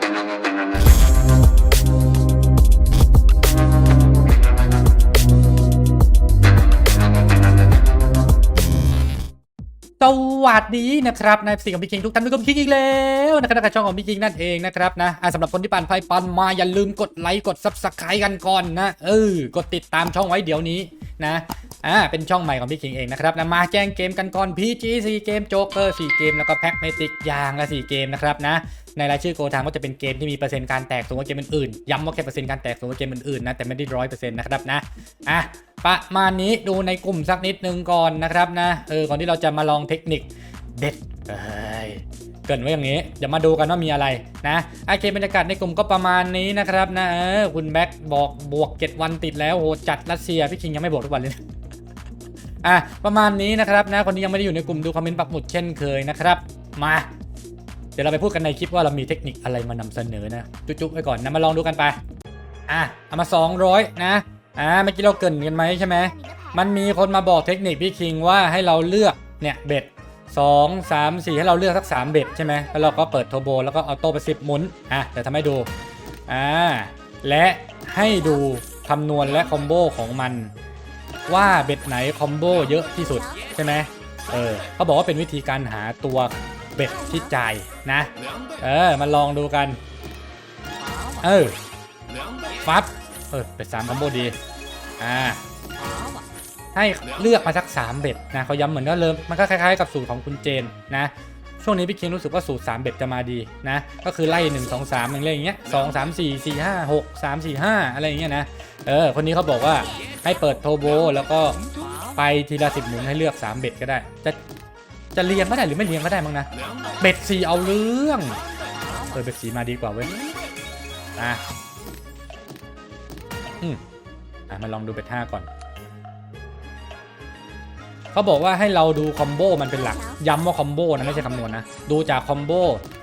thank you. วัสดีนะครับนายสิ่งของพี่คิงทุกท่านทุกคนพี่คิงอีกแล้วนะครับกับช่องของพี่คิงนั่นเองนะครับนะสำหรับคนที่ปั่นไพ่ปันมาอย่าลืมกดไลค์กดซับสไครต์กันก่อนนะเออกดติดตามช่องไว้เดี๋ยวนี้นะอ่าเป็นช่องใหม่ของพี่คิงเองนะครับนะมาแจ้งเกมกันก่อน PG 4เกมโจ๊กเกอร์4เกมแล้วก็แพ็กเมติกยางละ4เกมนะครับนะในรายชื่อโกทางก็จะเป็นเกมที่มีเปอร์เซ็นต์การแตกสูงกว่าเกมอื่นๆย้ำว่าแค่เปอร์เซ็นต์การแตกสูงกว่าเกมอื่นๆนะแต่ไม่ได้ร้อยเปอร์เซ็นต์นะครับนะอะ ประมาณนี้ดูในกลุ่มสักนิดนึงก่อนนะครับนะเออก่อนที่เราจะมาลองเทคนิคเด็ดเอ้ยเกินไว้อย่างนี้เดี๋ยวมาดูกันว่ามีอะไรนะโอเคบรรยากาศในกลุ่มก็ประมาณนี้นะครับนะเออคุณแบ็คบอกบวก 7 วันติดแล้วโหจัดรัสเซียพี่คิงยังไม่บวกทุกวันเลยอะประมาณนี้นะครับนะคนที่ยังไม่ได้อยู่ในกลุ่มดูคอมเมนต์ปักหมุดเช่นเคยนะครับมา เดี๋ยวเราไปพูดกันในคลิปว่าเรามีเทคนิคอะไรมานำเสนอนะ จุ๊บๆไว้ก่อนนะมาลองดูกันไปอะเอามา 200 นะ อ่าเมื่อกี้เราเกินกันไหมใช่ไหมมันมีคนมาบอกเทคนิคพี่คิงว่าให้เราเลือกเนี่ยเบ็ด2 3 4ให้เราเลือกสัก3เบ็ดใช่ไหมแล้วเราก็เปิดโทโบแล้วก็ออโต้ไป10หมุนอะเดี๋ยวทำให้ดูอ่าและให้ดูคำนวณและคอมโบของมัน ว่าเบ็ดไหนคอมโบเยอะที่สุดใช่ไหมเออเขาบอกว่าเป็นวิธีการหาตัวเบ็ดที่จ่ายนะ เออมาลองดูกัน เออฟับ เออเป็ดสามคอมโบดี อ่า ให้เลือกมาสัก 3 เบ็ดนะเขาย้ำเหมือนก็เริ่มมันก็คล้ายๆกับสูตรของคุณเจนนะ ช่วงนี้พี่คิงรู้สึกว่าสูตร 3 เบ็ดจะมาดีนะ ก็คือไล่ 1 2 3อย่างเงี้ยอย่างเงี้ย2 3 4 4 5 6 3 4 5อะไรอย่างเงี้ยนะ เออ คนนี้เขาบอกว่าให้เปิดโทโบแล้วก็ไปทีละสิบหมุนให้เลือก 3 เบ็ดก็ได้ จะจะเรียงก็ได้หรือไม่เรียงก็ได้มั้งนะ เบ็ดสี่เอาเรื่อง เออเบ็ดสีมาดีกว่าเว้ย อะ อืมอะมาลองดูเบ็ดห้าก่อน เขาบอกว่าให้เราดูคอมโบมันเป็นหลัก ย้ำว่าคอมโบนะไม่ใช่คำนวณนะ ดูจากคอมโบ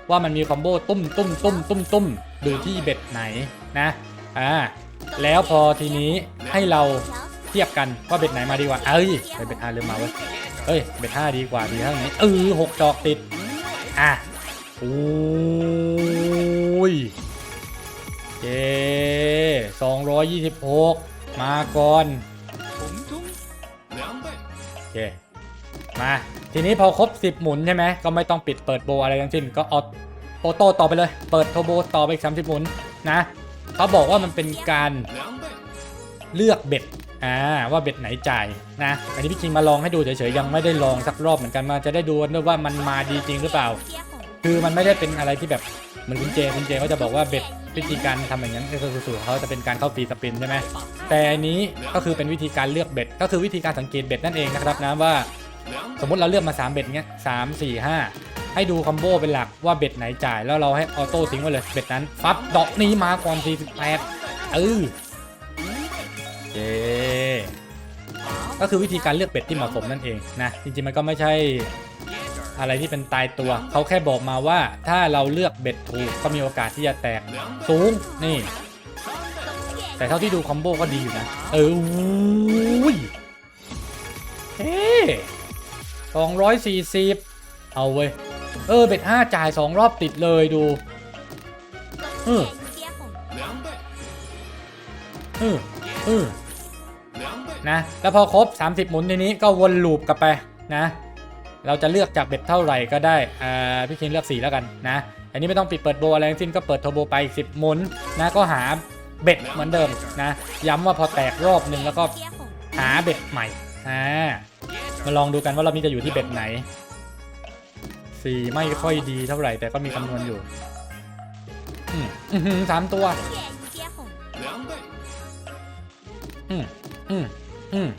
ว่ามันมีคอมโบตุ้มตุ้มตุ้มตุ้มตุ้มดูที่เบ็ดไหนนะ อ่า แล้วพอทีนี้ให้เราเทียบกันว่าเบ็ดไหนมาดีกว่า เอ้ยเบ็ดห้าเริ่มมาเว้ย เอ้ย เบ็ดห้าดีกว่าดีเท่านี้เออหกจอกติด อะโอ้ยเจ สองร้อยยี่สิบหกมาก่อนโอเคมา ทีนี้พอครบ 10 หมุนใช่ไหมก็ไม่ต้องปิดเปิดโบอะไรทั้งสิ้นก็เออโอโต้ต่อไปเลย เปิดโทโบต่อไปอีก 30 หมุนนะเขาบอกว่ามันเป็นการเลือกเบ็ดอ่าว่าเบ็ดไหนจ่ายนะอันนี้พี่คิงมาลองให้ดูเฉยๆยังไม่ได้ลองสักรอบเหมือนกันมาจะได้ดูด้วยว่ามันมาดีจริงหรือเปล่า คือมันไม่ได้เป็นอะไรที่แบบเหมือนคุณเจคุณเจเขาจะบอกว่าเบ็ด วิธีการทำอย่างนั้นก็คือสูตรเขาจะเป็นการเข้าฟรีสปินใช่ไหมแต่อันนี้ก็คือเป็นวิธีการเลือกเบ็ด ก็คือวิธีการสังเกตเบ็ดนั่นเองนะครับนะว่า สมมติเราเลือกมา3เบ็ดเงี้ยสามสี่ห้าให้ดูคอมโบเป็นหลักว่าเบ็ดไหนจ่ายแล้วเราให้ออโต้ทิ้งไว้เลยเบ็ดนั้นฟับดอกนี้มาก่อน48เออเย้ก็คือวิธีการเลือกเบ็ดที่เหมาะสมนั่นเองนะจริงๆมันก็ไม่ใช่ อะไรที่เป็นตายตัว เขาแค่บอกมาว่าถ้าเราเลือกเบ็ดถูกก็มีโอกาสที่จะแตกสูงนี่ แต่เท่าที่ดูคอมโบก็ดีอยู่นะ เอออุ้ยเฮ้สองร้อยสี่สิบเอาเว้ย เออเบ็ดห้าจ่ายสองรอบติดเลยดูเออเออเออนะ แล้วพอครบ 30 หมุนทีนี้ก็วนลูปกลับไปนะ เราจะเลือกจากเบ็ดเท่าไหร่ก็ได้อ่าพี่คิงเลือก 4 แล้วกันนะ อันนี้ไม่ต้องปิดเปิดโบอะไรทั้งสิ้นก็เปิดโทโบไปอีก10หมุนนะก็หาเบ็ดเหมือนเดิมนะ ย้ำว่าพอแตกรอบหนึ่งแล้วก็หาเบ็ดใหม่อ่ามาลองดูกันว่าเรอบนี้จะอยู่ที่เบ็ดไหนสี่ไม่ค่อยดีเท่าไหร่แต่ก็มีคำนวณอยู่สามตัวอืมอืมอืม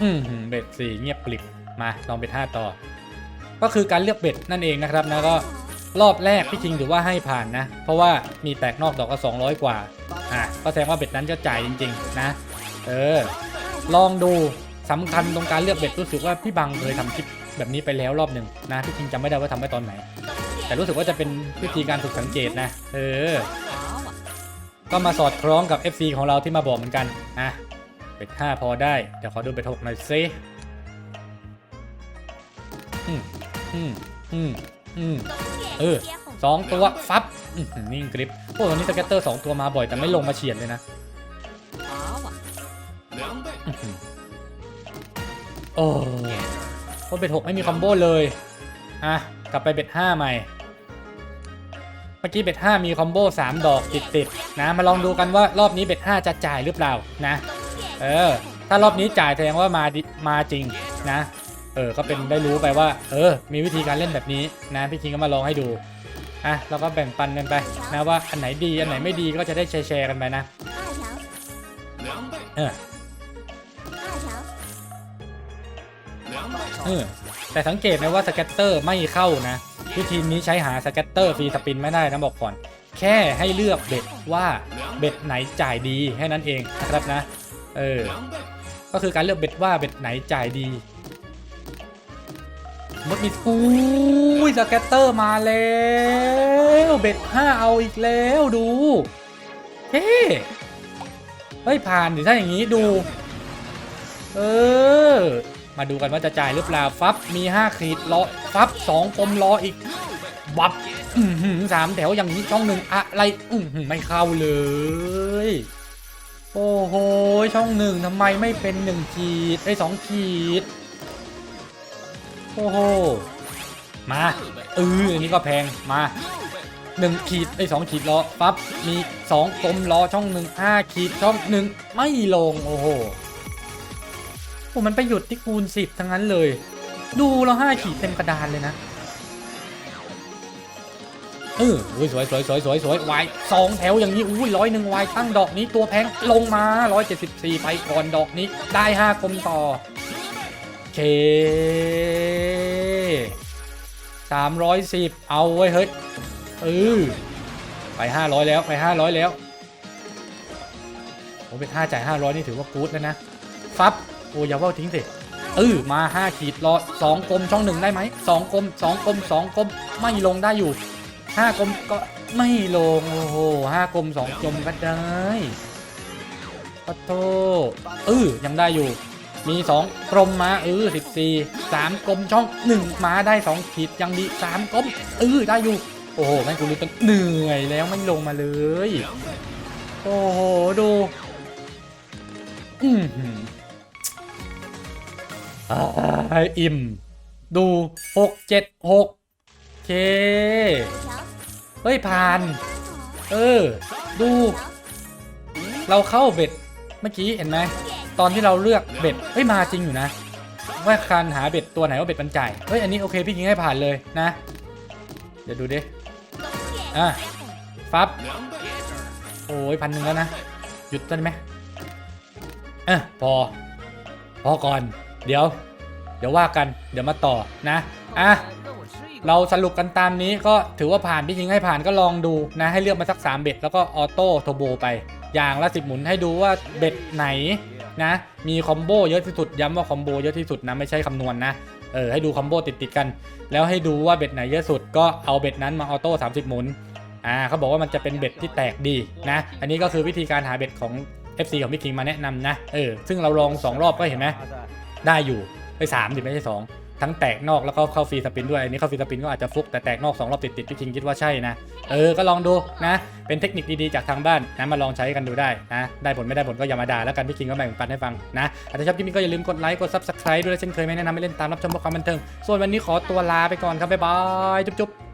อืมเบ็ดสี่เงียบกลิบมาลองเบ็ดห้าต่อ ก็คือการเลือกเบ็ดนั่นเองนะครับนะก็รอบแรกพี่คิงถือว่าให้ผ่านนะ เพราะว่ามีแตกนอกดอกก็200 กว่าอะก็แสดงว่าเบ็ดนั้นจะจ่ายจริง ๆ นะ เออ ลองดูสำคัญตรงการเลือกเบ็ดรู้สึกว่าพี่บังเคยทำคลิปแบบนี้ไปแล้วรอบหนึ่งนะพี่คิงจำไม่ได้ว่าทำไปตอนไหน แต่รู้สึกว่าจะเป็นวิธีการฝึกสังเกตนะ เออ ก็มาสอดคล้องกับ FC ของเราที่มาบอกเหมือนกันอะเบ็ดห้าพอได้ เดี๋ยวขอดูเบ็ดหกหน่อยซิ อืมอืมอืมอืมเออสองตัวฟับอื้อหือนิ่งกริปโอ้ตอนนี้สเก็ตเตอร์สองตัวมาบ่อยแต่ไม่ลงมาเฉียดเลยนะ好啊，อื้อหือโอ้โอ้เบ็ดหกไม่มีคอมโบเลยอะกลับไปเบ็ดห้าใหม่ เมื่อกี้เบ็ดห้ามีคอมโบสามดอกติดติดๆนะมาลองดูกันว่ารอบนี้เบ็ดห้าจะจ่ายหรือเปล่านะ เออ ถ้ารอบนี้จ่ายแสดงว่ามาดิมาจริงนะ เออก็เป็นได้รู้ไปว่า เออ มีวิธีการเล่นแบบนี้นะพี่คิงก็มาลองให้ดูอะเราก็แบ่งปันกันไปนะว่าอันไหนดีอันไหนไม่ดีก็จะได้แชร์กันไปนะเออแต่สังเกตไหมว่าสแกตเตอร์ไม่เข้านะวิธีนี้ใช้หาสแกตเตอร์ฟรีสปินไม่ได้นะบอกก่อน แค่ให้เลือกเบ็ดว่าเบ็ดไหนจ่ายดีแค่นั้นเองนะครับนะ เออ ก็คือการเลือกเบ็ดว่าเบ็ดไหนจ่ายดี มดมีอุ้ยสเก็ตเตอร์มาแล้วเบ็ดห้าเอาอีกแล้วดูเฮ้เฮ้ยผ่านดิถ้าอย่างนี้ดู เออ มาดูกันว่าจะจ่ายหรือเปล่าฟับมี5ขีดรอฟับ2กลมรออีกวับอื้อหือสามแถวอย่างนี้ช่องหนึ่งอะไรอื้อหือไม่เข้าเลย โอ้โหช่องหนึ่งทำไมไม่เป็นหนึ่งขีดไอ้สองขีด โอ้โห มา เอออันนี้ก็แพง มาหนึ่งขีดไอ้สองขีดรอปั๊บ มีสองกลมรอช่องหนึ่งห้าขีดช่องหนึ่งไม่ลง โอ้โหโอ้มันไปหยุดที่คูณสิบทั้งนั้นเลย ดูเราห้าขีดเต็มกระดานเลยนะ เอออุ้ยสวยสวยสวยสวยสวยวายสองแถวอย่างนี้ อุ้ยร้อยหนึ่งวายตั้งดอกนี้ตัวแพงลงมา174ไปก่อนดอกนี้ ได้5กลมต่อ เค310เอาไว้เฮ้ยเออไป500แล้วไป500แล้วโอ้เป็น5จ่าย500นี่ถือว่ากู๊ดแล้วนะฟับโอ้อยาว่าทิ้งสิเออมา5ขีดรอ2กลมช่องหนึ่งได้ไหม2กลม2กลม2กลมไม่ลงได้อยู่ห้ากลมก็ไม่ลงโอ้โหห้ากลมสองกลมก็ได้ปะโทเออยังได้อยู่ มีสองกลมมาเออสิบสี่สามกลมช่องหนึ่งมาได้สองขีดยังดีสามกลมเออได้อยู่ โอ้โหแม่งกูรู้ตั้งเหนื่อยแล้วไม่ลงมาเลย โอ้โห ดูอืมอ่าอิ่ม ดูหกเจ็ดหกเค，เฮ้ย ผ่าน เออ ดู เราเข้าเบ็ด เมื่อกี้เห็นไหม ตอนที่เราเลือกเบ็ดเฮ้ยมาจริงอยู่นะว่าการหาเบ็ดตัวไหนว่าเบ็ดมันจ่ายเฮ้ยอันนี้โอเคพี่ยิงให้ผ่านเลยนะ เดี๋ยวดูดิอะฟับโอ้ยพันหนึ่งแล้วนะ หยุดได้ไหมอะพอ พอก่อน เดี๋ยว เดี๋ยวว่ากัน เดี๋ยวมาต่อนะ อะ เราสรุปกันตามนี้ก็ถือว่าผ่านพี่ยิงให้ผ่านก็ลองดูนะ ให้เลือกมาสัก 3 เบ็ดแล้วก็ออโต้โทโบไป อย่างละ10หมุนให้ดูว่าเบ็ดไหน นะมีคอมโบเยอะที่สุดย้ำว่าคอมโบเยอะที่สุดนะไม่ใช่คำนวณนะเออให้ดูคอมโบติดติดๆกัน แล้วให้ดูว่าเบ็ดไหนเยอะสุดก็เอาเบ็ดนั้นมาออโต้30 หมุนอ่าเขาบอกว่ามันจะเป็นเบ็ดที่แตกดีนะอันนี้ก็คือวิธีการหาเบ็ดของ FC ของพี่คิงมาแนะนำนะเออซึ่งเราลอง 2 รอบก็เห็นไหมได้อยู่ไปสามดิไม่ใช่สอง ทั้งแตกนอกแล้วก็เข้าฟรีสปินด้วยอันนี้เข้าฟรีสปินก็อาจจะฟุกแต่แตกนอกสองรอบติดติดๆพี่คิงคิดว่าใช่นะ เออก็ลองดูนะ เป็นเทคนิคดีๆจากทางบ้านนะมาลองใช้กันดูได้นะ ได้ผลไม่ได้ผลก็อย่ามาด่าแล้วกันพี่คิงก็แบ่งปันให้ฟังนะถ้าชอบคลิปนี้ก็อย่าลืมกดไลค์กดซับสไคร b e ด้วยเช่นเคยไม่แนะนำให้เล่นตามรับชมเพราะความบันเทิงส่วนวันนี้ขอตัวลาไปก่อนครับบ๊ายบายจุ๊บๆ